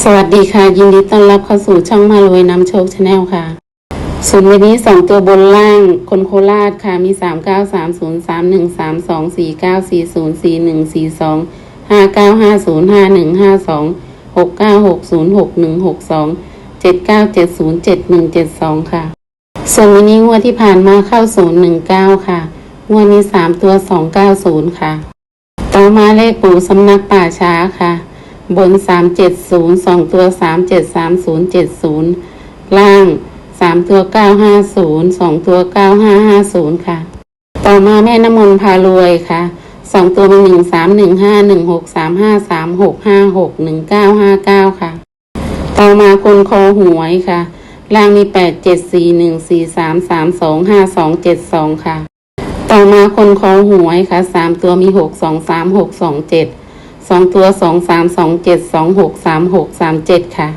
สวัสดีค่ะ ยินดีต้อนรับเข้าสู่ช่องมารวยน้ำโชคชาแนลค่ะส่วนวันนี้สองตัวบนล่างคนโคราชค่ะมีสามเก้าสามศูนย์สามหนึ่งสามสองสี่เก้าสี่ศูนย์สี่หนึ่งสี่สองห้าเก้าห้าศูนย์ห้าหนึ่งห้าสองหกเก้าหกศูนย์หกหนึ่งหกสองเจ็ดเก้าเจ็ดศูนย์เจ็ดหนึ่งเจ็ดสองค่ะ ส่วนวันนี้งวดที่ผ่านมาเข้าศูนย์หนึ่งเก้าค่ะงวดนี้สามตัวสองเก้าศูนย์ค่ะ ต่อมาเลขปู่สำนักป่าช้าค่ะ บนสามเจ็ดศูนย์สองตัวสามเจ็ดสามศูนย์เจ็ดศูนย์ล่างสามตัวเก้าห้าศูนย์สองตัวเก้าห้าห้าศูนย์ค่ะ ต่อมาแม่น้ำมนต์พารวยค่ะสองตัวเป็นหนึ่งสามหนึ่งห้าหนึ่งหกสามห้าสามหกห้าหกหนึ่งเก้าห้าเก้าค่ะ ต่อมาคนคอหวยค่ะ ล่างมีแปดเจ็ดสี่หนึ่งสี่สามสามสองห้าสองเจ็ดสองค่ะ ต่อมาคนคอหวยค่ะสามตัวมีหก สองตัวสองสามสองเจ็ดสองหกสามหกสามเจ็ดค่ะ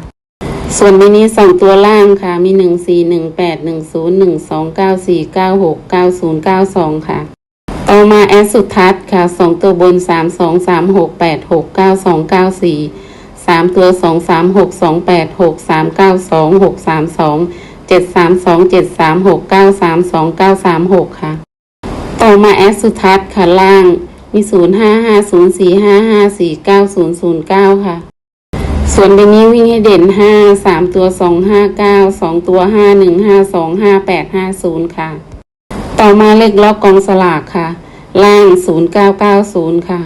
ส่วนมินิสองตัวล่างค่ะ มีหนึ่งสี่หนึ่งแปดหนึ่งศูนย์หนึ่งสองเก้าสี่เก้าหกเก้าศูนย์เก้าสองค่ะ ต่อมาแอสสุทัศค่ะสองตัวบนสามสองสามหกแปดหกเก้าสองเก้าสี่สามตัวสองสามหกสองแปดหกสามเก้าสองหกสามสองเจ็ดสามสองเจ็ดสามหกเก้าสามสองเก้าสามหกค่ะ ต่อมาแอสสุทัศค่ะล่าง มีศูนย์ห้าห้าศูนย์สี่ห้าห้าสี่เก้าศูนย์ศูนย์เก้าค่ะ ส่วนใบนี้วิ่งให้เด่นห้าสามตัวสองห้าเก้าสองตัวห้าหนึ่งห้าสองห้าแปดห้าศูนย์ค่ะ ต่อมาเลขล็อกกองสลากค่ะ ล่างศูนย์เก้าเก้าศูนย์ค่ะ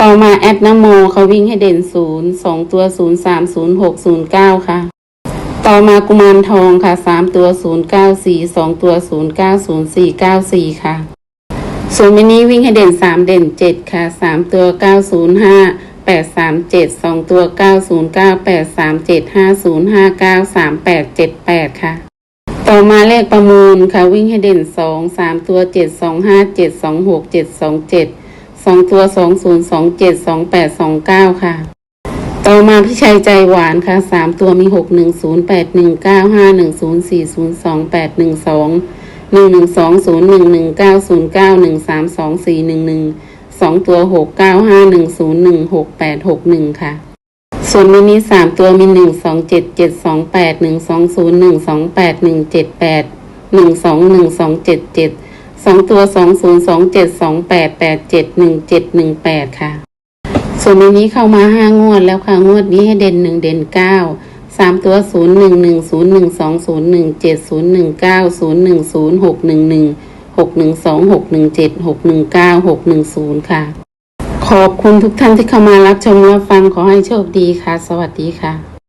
ต่อมาแอดนโมเขาวิ่งให้เด่นศูนย์สองตัวศูนย์สามศูนย์หกศูนย์เก้าค่ะต่อมากุมารทองค่ะสามตัวศูนย์เก้าสี่สองตัวศูนย์เก้าศูนย์สี่เก้าสี่ค่ะ ส่วนมินิวิ่งให้เด่น 3 เด่น 7 ค่ะ 3 ตัว 905 837 2 ตัว 909 837 5059 3878 ค่ะ ต่อมาเลขประมูลค่ะ วิ่งให้เด่น 2 3 ตัว 725 726 727 2 ตัว 2027 2829 ค่ะ ต่อมาพี่ชัยใจหวานค่ะ 3 ตัวมี 610 819 510 402 812 หนึ่งหนึ่งสองศูนย์หนึ่งหนึ่งเก้าศูนย์เก้าหนึ่งสามสองสี่หนึ่งหนึ่งสองตัวหกเก้าห้าหนึ่งศูนย์หนึ่งหกแปดหกหนึ่งค่ะ ส่วนมินิสามตัวมีหนึ่งสองเจ็ดเจ็ดสองแปดหนึ่งสองศูนย์หนึ่งสองแปดหนึ่งเจ็ดแปดหนึ่งสองหนึ่งสองเจ็ดเจ็ดสองตัวสองศูนย์สองเจ็ดสองแปดแปดเจ็ดหนึ่งเจ็ดหนึ่งแปดค่ะ ส่วนในนี้เข้ามาห้างวดแล้วค่ะงวดนี้ให้เด่นหนึ่งเด่นเก้า สามตัวศูนย์หนึ่งหนึ่งศูนย์หนึ่งสองศูนย์หนึ่งเจ็ดศูนย์หนึ่งเก้าศูนย์หนึ่งศูนย์หกหนึ่งหนึ่งหกหนึ่งสองหกหนึ่งเจ็ดหกหนึ่งเก้าหกหนึ่งศูนย์ค่ะ ขอบคุณทุกท่านที่เข้ามารับชมรับฟังขอให้โชคดีค่ะ สวัสดีค่ะ